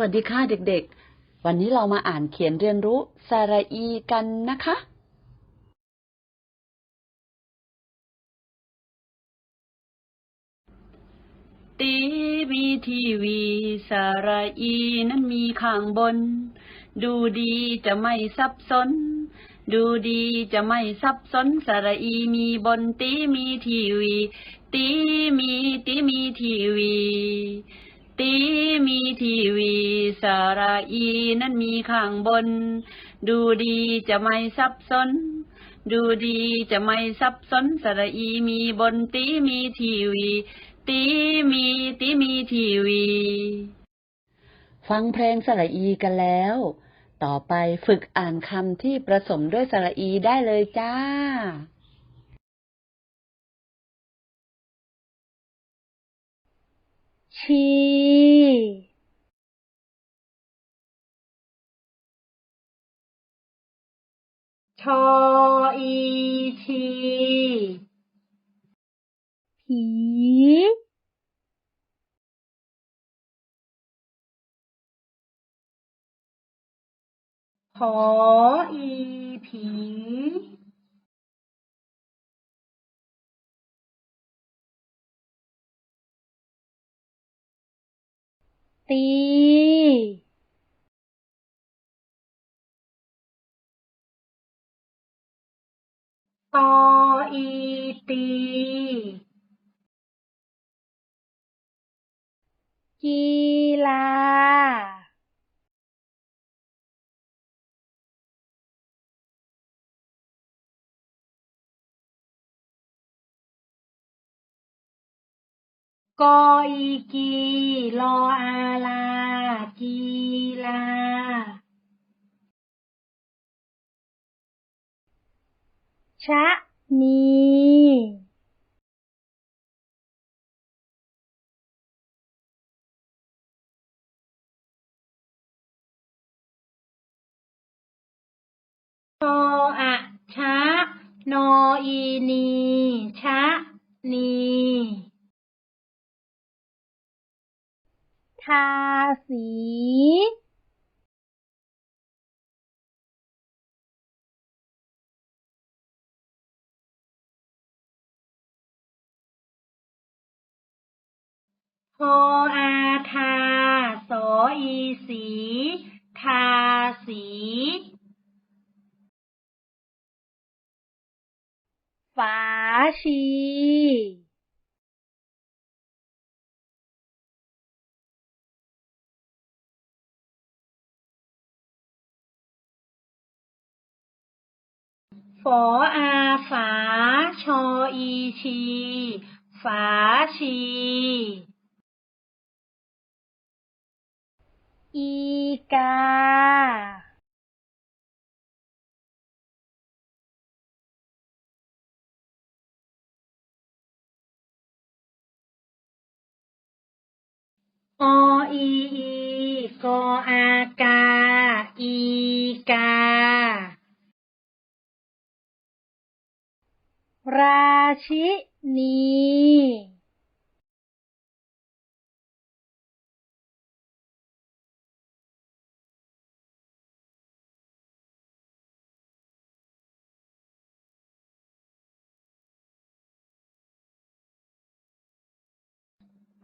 วัสดีค่ะเด็กๆ วันนี้เรามาอ่านเขียนเรียนรู้สระอีกันนะคะ ตีมีทีวีสระอีนั้นมีข้างบน ดูดีจะไม่สับสนดูดีจะไม่สับสนสระอีมีบนตีมีทีวี ตีมีตีมีทีวี ตีมีทีวีสระอีนั้นมีข้างบน ดูดีจะไม่สับสนดูดีจะไม่สับสนสระอีมีบนตีมีทีวี ตีมีตีมีทีวี ฟังเพลงสระอีกันแล้ว ต่อไปฝึกอ่านคำที่ผสมด้วยสระอีได้เลยจ้า ชี ชออีชีผีหออี ตอ อี ตีกีฬากออีกีลออาลา กีลา ชะนีชออะชะนออีนี ชะ นีทาสี ออาทา สออีสี ทาสี ฝาชี ฝออาฝา ชออีชี ฝาชี อีกาออีอีกออากา อีกา ราชินี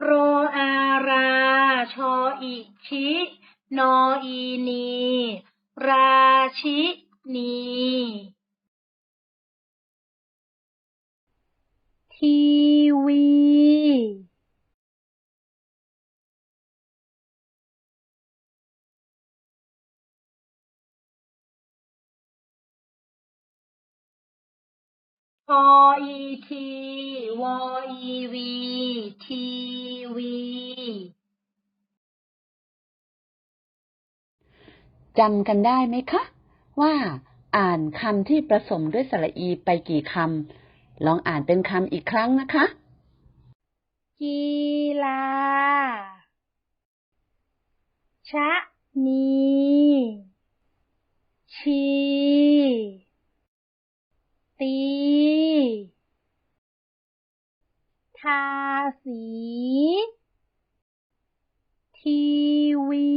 โรอารา ชออิชิ นออีนี ราชินี ทีวี พออีที วออีวี ที วีจำกันได้ไหมคะ ว่าอ่านคำที่ผสมด้วยสระอีไปกี่คำลองอ่านเป็นคำอีกครั้งนะคะ กีฬาชะนี ชี ตี ทาสี ท ทีวี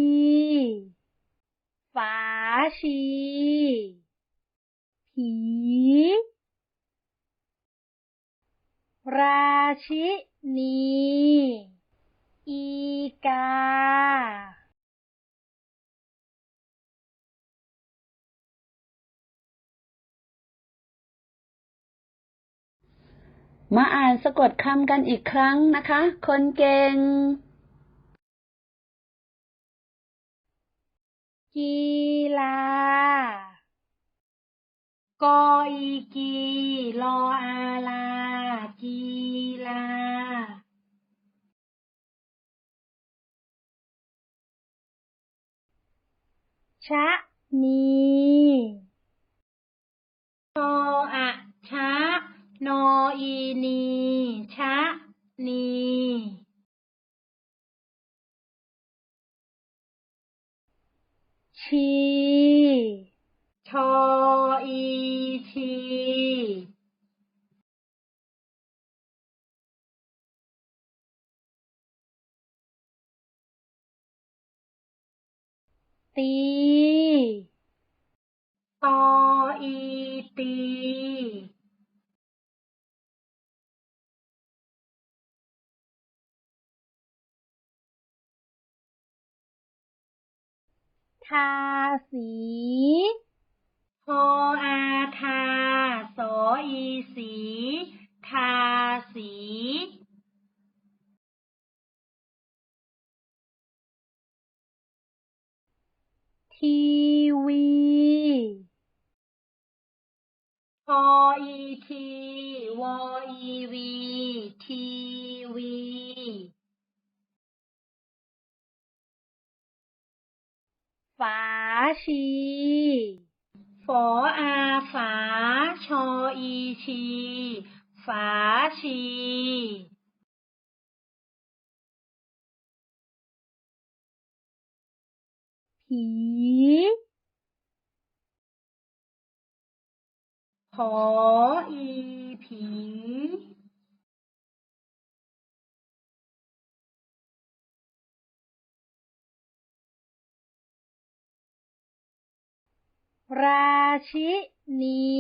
ฝา ชี ผี ราชินี อีกา มาอ่านสะกดคำกันอีกครั้งนะคะ คนเก่ง กีฬากออีกีลออาลา กีฬาชะนีชออะชะนออีนี ชะนี ชีชออีชีตีตอาสีพออาทา สออีสี ทาสีทีวีพออีทีวออีวีที ฝาชี ฝออาฝาชออีชี ฝาชีผีผออีผี ราชินี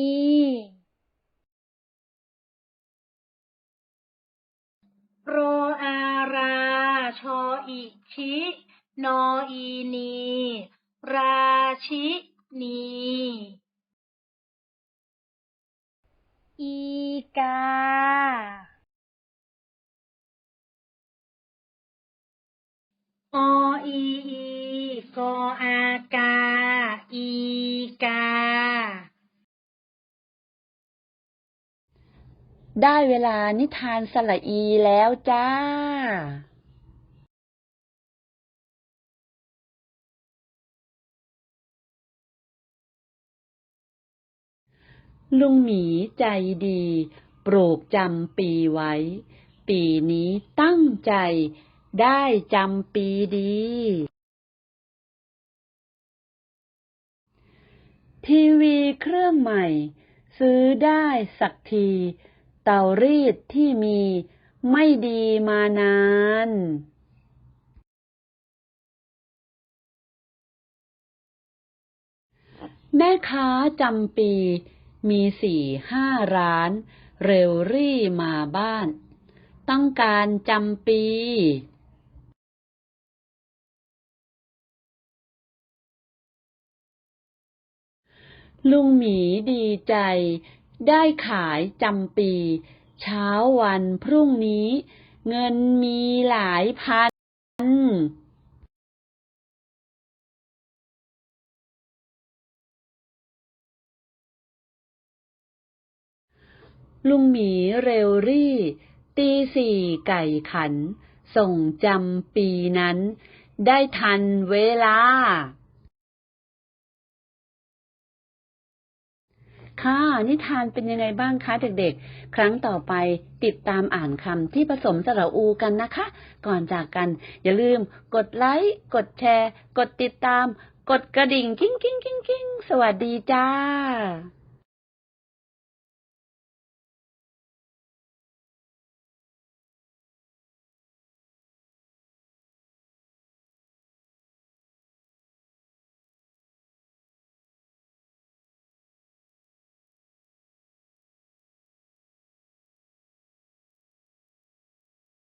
โรอาราชออิชิ นออีนี ราชินี อีกา ออีอีกออากา อีกา ได้เวลานิทานสละอีแล้วจ้า ลุงหมีใจดีปลูกจำปีไว้ ปีนี้ตั้งใจได้จำปีดี ทีวีเครื่องใหม่ ซื้อได้สักที เตารีดที่มีไม่ดีมานาน แม่ค้าจำปีมีสี่ห้าร้าน เร็วรี่มาบ้าน ต้องการจำปี ลุงหมีดีใจ ได้ขายจำปี เช้าวันพรุ่งนี้ เงินมีหลายพัน ลุงหมีเร็วรี่ ตีสี่ไก่ขัน ส่งจำปีนั้น ได้ทันเวลา ค่ะ นิทานเป็นยังไงบ้างคะเด็กๆ ครั้งต่อไปติดตามอ่านคำที่ผสมสระอูกันนะคะ ก่อนจากกัน อย่าลืมกดไลค์ กดแชร์ กดติดตาม กดกระดิ่งกิ้งกิ้งกิ้งกิ้งสวัสดีจ้า